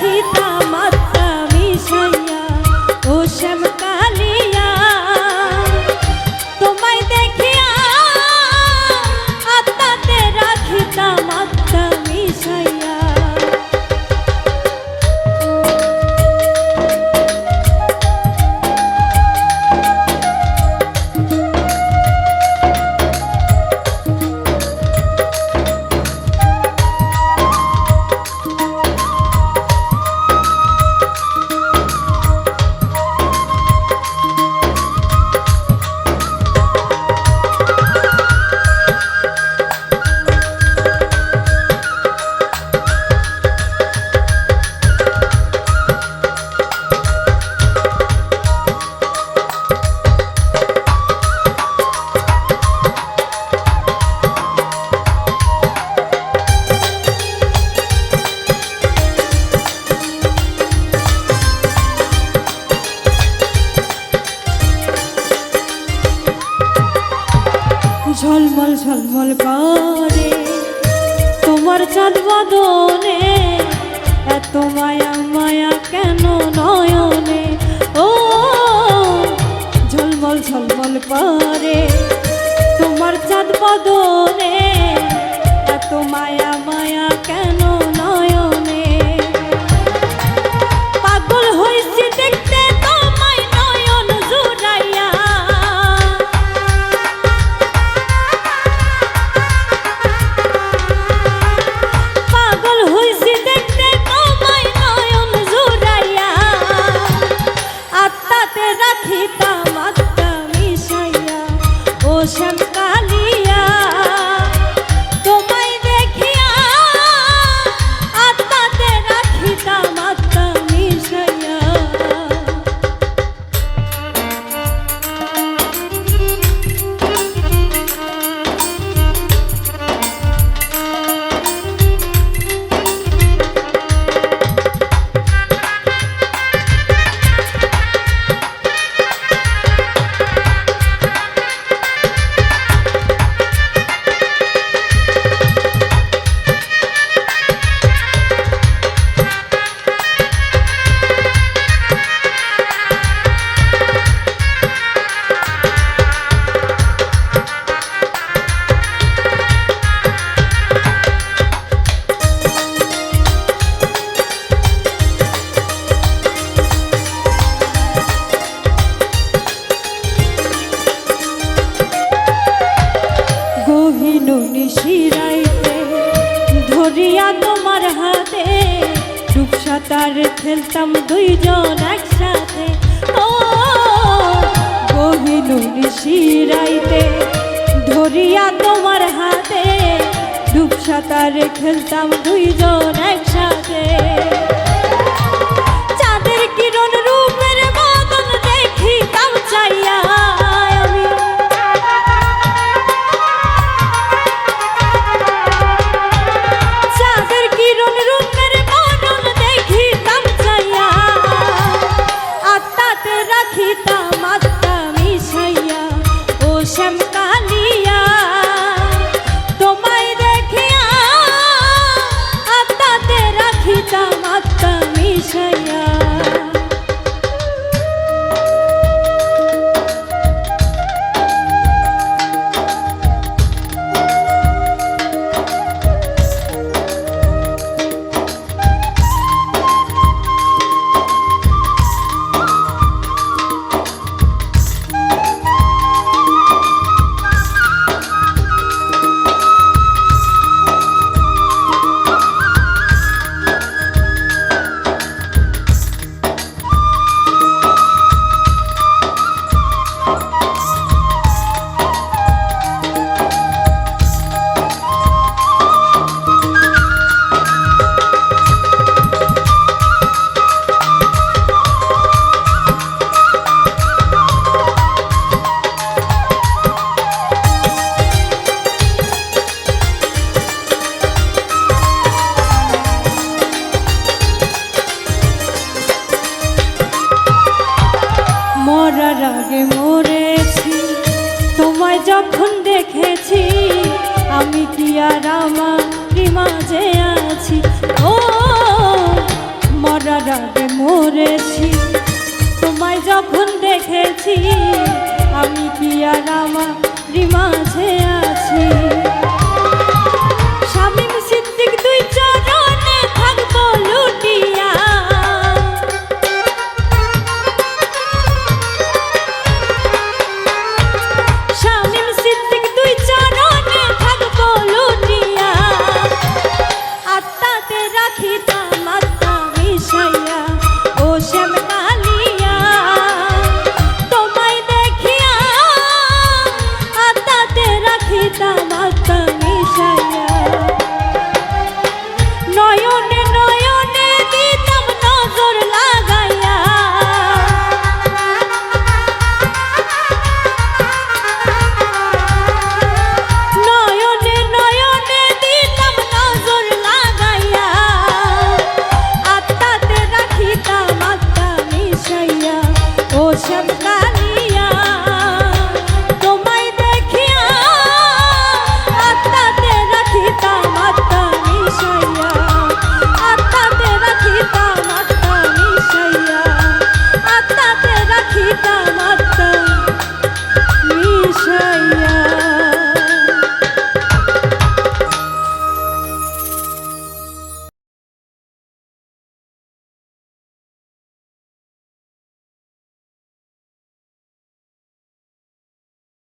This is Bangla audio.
Keep ঝলমল করে। তোমার চাঁদ বাদনে, এত মায়া মায়া কেন নয়নে? ও, ঝলমল ঝলমল করে। তোমার চাঁদ বাদনে গিটার খেলতাম দুইজন একসাথে। ও গহিনুর শিরাইতে ধরিয়া তোমার হাতে। ডুবসাঁতারে খেলতাম দুইজন একসাথে। সীতা মাতা মিশাইয়া ও শ্যাম যখন দেখেছি, আমি কি আর আমার মাঝে আছি? ও, মরার আগে মরেছি, তোমায় যখন দেখেছি tan